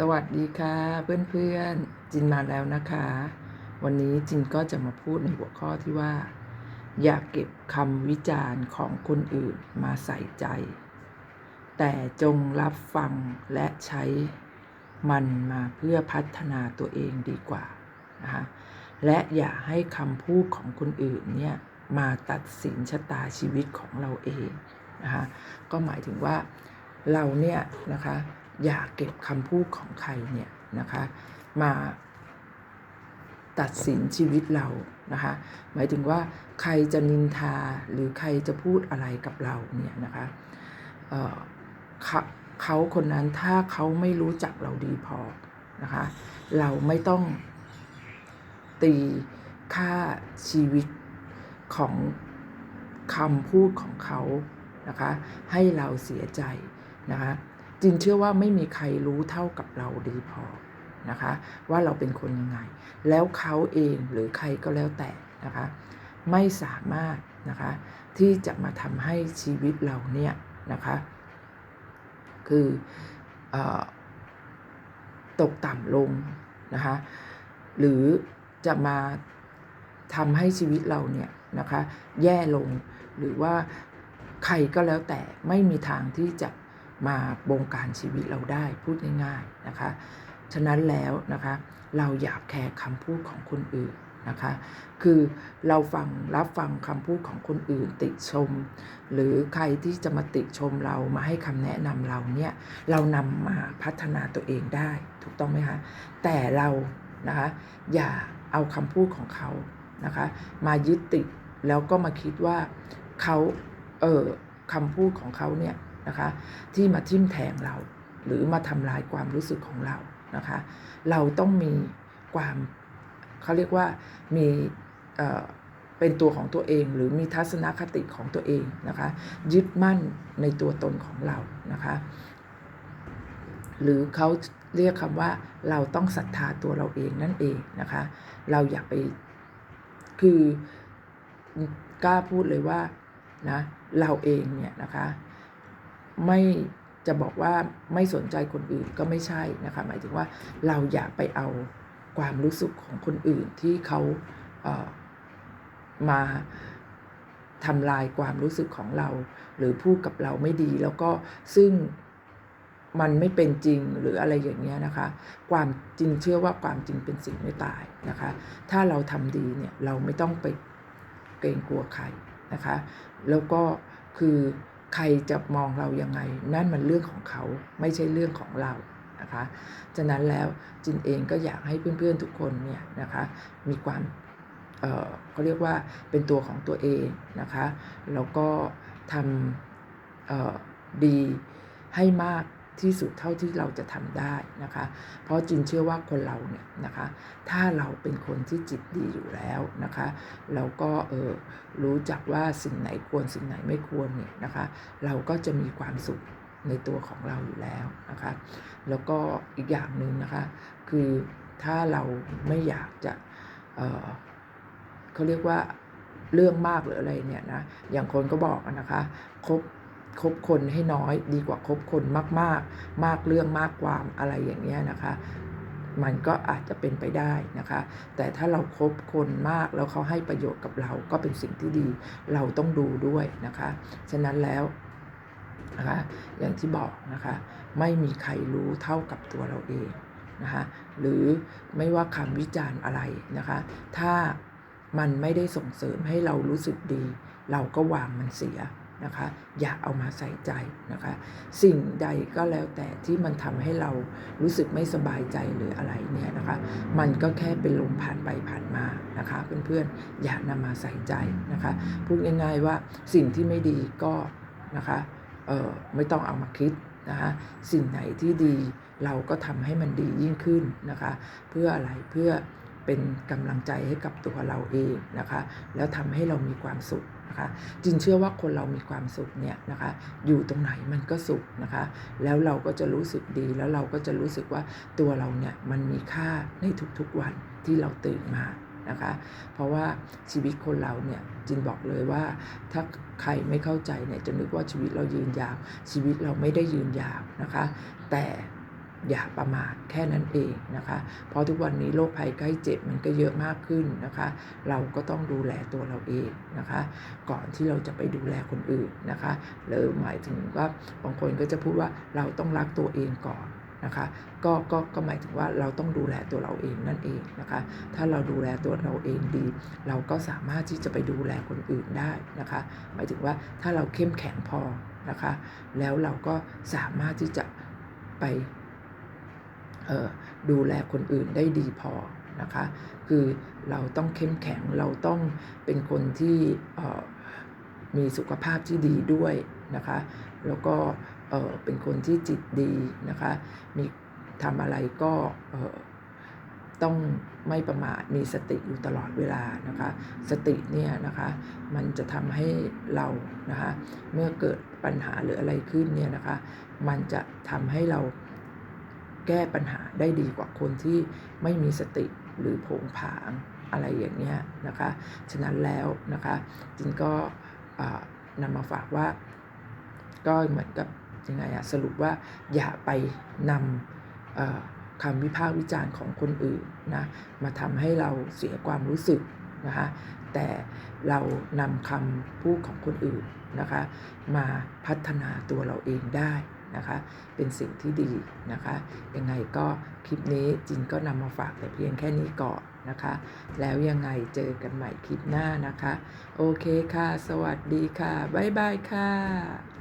สวัสดีค่ะเพื่อนๆจินมาแล้วนะคะ วันนี้จินก็จะมาพูดในหัวข้อที่ว่า อย่าเก็บคำวิจารณ์ของคนอื่นมาใส่ใจ แต่จงรับฟังและใช้มันมาเพื่อพัฒนาตัวเองดีกว่านะคะและอย่าให้คำพูดของคนอื่นเนี่ยมาตัดสินชะตาชีวิตของเราเองนะคะก็หมายถึงว่าเราเนี่ยนะคะ อย่าเก็บคำพูดของใครเนี่ยนะคะมาตัดสินชีวิตเรานะคะหมายถึงว่าใครจะนินทาหรือใครจะพูดอะไรกับเราเนี่ยนะคะเเขาคนนั้นถ้าเขาไม่รู้จักเราดีพอนะคะเราไม่ต้องตีค่าชีวิตของคำพูดของเขานะคะให้เราเสียใจนะคะ จินเชื่อว่าไม่มีใครรู้เท่ากับเราดีพอนะคะ ว่าเราเป็นคนยังไง แล้วเขาเองหรือใครก็แล้วแต่นะคะ ไม่สามารถนะคะที่จะมาทำให้ชีวิตเราเนี่ยนะคะคือเออตกต่ำลงนะคะหรือจะมาทำให้ชีวิตเราเนี่ยนะคะแย่ลงหรือว่าใครก็แล้วแต่ไม่มีทางที่จะ มาบงการชีวิตเราได้พูดง่ายๆนะคะ ฉะนั้นแล้วนะคะเราอย่าแคร์คำพูดของคนอื่นนะคะ คือเราฟังรับฟังคำพูดของคนอื่นติชม หรือใครที่จะมาติชมเรามาให้คำแนะนำเราเนี่ยเรานำมาพัฒนาตัวเองได้ถูกต้องไหมคะแต่เรานะคะอย่าเอาคำพูดของเขานะคะมายึดติดแล้วก็มาคิดว่าเขาเออคำพูดของเขาเนี่ย นะคะ ที่มาทิ่มแทงเรา หรือมาทำลายความรู้สึกของเรานะคะ เราต้องมีความเขาเรียกว่ามีเป็นตัวของตัวเองหรือมีทัศนคติของตัวเองนะคะ ยึดมั่นในตัวตนของเรานะคะ หรือเขาเรียกคำว่าเราต้องศรัทธาตัวเราเองนั่นเองนะคะ เราอย่าไปคือกล้าพูดเลยว่านะเราเองเนี่ยนะคะ ไม่จะบอกว่าไม่สนใจคนอื่นก็ไม่ใช่นะคะ หมายถึงว่าเราอย่าไปเอาความรู้สึกของคนอื่นที่เขาเอ่อมาทำลายความรู้สึกของเรา หรือพูดกับเราไม่ดี แล้วก็ซึ่งมันไม่เป็นจริงหรืออะไรอย่างเงี้ยนะคะ ความจริงเชื่อว่าความจริงเป็นสิ่งไม่ตายนะคะ ถ้าเราทำดีเนี่ยเราไม่ต้องไปเกรงกลัวใครนะคะ แล้วก็คือ ใครจะมองเรายังไง นั่นมันเรื่องของเขาไม่ใช่เรื่องของเรานะคะฉะนั้นแล้วจินเองก็อยากให้เพื่อนๆทุกคนเนี่ยนะคะมีความเออเขาเรียกว่าเป็นตัวของตัวเองนะคะแล้วก็ทำเออดีให้มาก ที่สุดเท่าที่เราจะทำได้นะคะ เพราะจินเชื่อว่าคนเราเนี่ยนะคะ ถ้าเราเป็นคนที่จิตดีอยู่แล้วนะคะเราก็เออรู้จักว่าสิ่งไหนควรสิ่งไหนไม่ควรเนี่ยนะคะ เราก็จะมีความสุขในตัวของเราอยู่แล้วนะคะ แล้วก็อีกอย่างหนึ่งนะคะ คือถ้าเราไม่อยากจะเออเขาเรียกว่าเรื่องมากหรืออะไรเนี่ยนะ อย่างคนก็บอกนะคะ คบ คบคนให้น้อย ดีกว่าคบคนมากๆมากเรื่องมากความอะไรอย่างเงี้ยนะคะ มันก็อาจจะเป็นไปได้นะคะ แต่ถ้าเราครบคนมากแล้วเขาให้ประโยชน์กับเราก็เป็นสิ่งที่ดีเราต้องดูด้วยนะคะ ฉะนั้นแล้วนะคะอย่างที่บอกนะคะ ไม่มีใครรู้เท่ากับตัวเราเองนะคะหรือไม่ว่าคำวิจารณ์อะไรนะคะ ถ้ามันไม่ได้ส่งเสริมให้เรารู้สึกดี เราก็วางมันเสีย นะคะ อย่าเอามาใส่ใจนะคะ สิ่งใดก็แล้วแต่ที่มันทำให้เรารู้สึกไม่สบายใจหรืออะไรเนี่ยนะคะ มันก็แค่เป็นลมผ่านไปผ่านมานะคะเพื่อนๆอย่านำมาใส่ใจนะคะพูดง่ายๆว่าสิ่งที่ไม่ดีก็นะคะเออไม่ต้องเอามาคิดนะคะสิ่งไหนที่ดีเราก็ทำให้มันดียิ่งขึ้นนะคะ เพื่ออะไรเพื่อเป็นกำลังใจให้กับตัวเราเองนะคะ แล้วทำให้เรามีความสุข นะคะจินเชื่อว่าคนเรามีความสุขเนี่ยนะคะอยู่ตรงไหนมันก็สุขนะคะ แล้วเราก็จะรู้สึกดีแล้วเราก็จะรู้สึกว่าตัวเราเนี่ยมันมีค่าในทุกๆวันที่เราตื่นมานะคะ เพราะว่าชีวิตคนเราเนี่ยจินบอกเลยว่าถ้าใครไม่เข้าใจเนี่ยจะนึกว่าชีวิตเรายืนยาวชีวิตเราไม่ได้ยืนยาวนะคะ แต่ อย่าประมาทแค่นั้นเองนะคะ เพราะทุกวันนี้โรคภัยไข้เจ็บมันก็เยอะมากขึ้นนะคะ เราก็ต้องดูแลตัวเราเองนะคะ ก่อนที่เราจะไปดูแลคนอื่นนะคะหรือหมายถึงว่าบางคนก็จะพูดว่าเราต้องรักตัวเองก่อนนะคะก็ก็ก็หมายถึงว่าเราต้องดูแลตัวเราเองนั่นเองนะคะ ถ้าเราดูแลตัวเราเองดี เราก็สามารถที่จะไปดูแลคนอื่นได้นะคะ หมายถึงว่าถ้าเราเข้มแข็งพอนะคะ แล้วเราก็สามารถที่จะไป ดูแลคนอื่นได้ดีพอนะคะ คือเราต้องเข้มแข็งเราต้องเป็นคนที่มีสุขภาพที่ดีด้วยนะคะ แล้วก็เป็นคนที่จิตดีนะคะ มีทำอะไรก็ต้องไม่ประมาทมีสติอยู่ตลอดเวลานะคะ สติเนี่ยนะคะมันจะทำให้เรานะคะ เมื่อเกิดปัญหาหรืออะไรขึ้นเนี่ยนะคะ มันจะทำให้เรา แก้ปัญหาได้ดีกว่าคนที่ไม่มีสติหรือโผงผางอะไรอย่างเงี้ยนะคะ ฉะนั้นแล้วนะคะจินก็นำมาฝากว่า ก็เหมือนกับยังไงอะสรุปว่าอย่าไปนำคำวิพากษ์วิจารณ์ของคนอื่นนะมาทำให้เราเสียความรู้สึกนะคะแต่เรานำคำพูดของคนอื่นนะคะ มาพัฒนาตัวเราเองได้ นะคะ เป็นสิ่งที่ดีนะคะ ยังไงก็คลิปนี้จินก็นำมาฝากแต่เพียงแค่นี้ก่อนนะคะ แล้วยังไงเจอกันใหม่คลิปหน้านะคะ โอเคค่ะ สวัสดีค่ะ บ๊ายบายค่ะ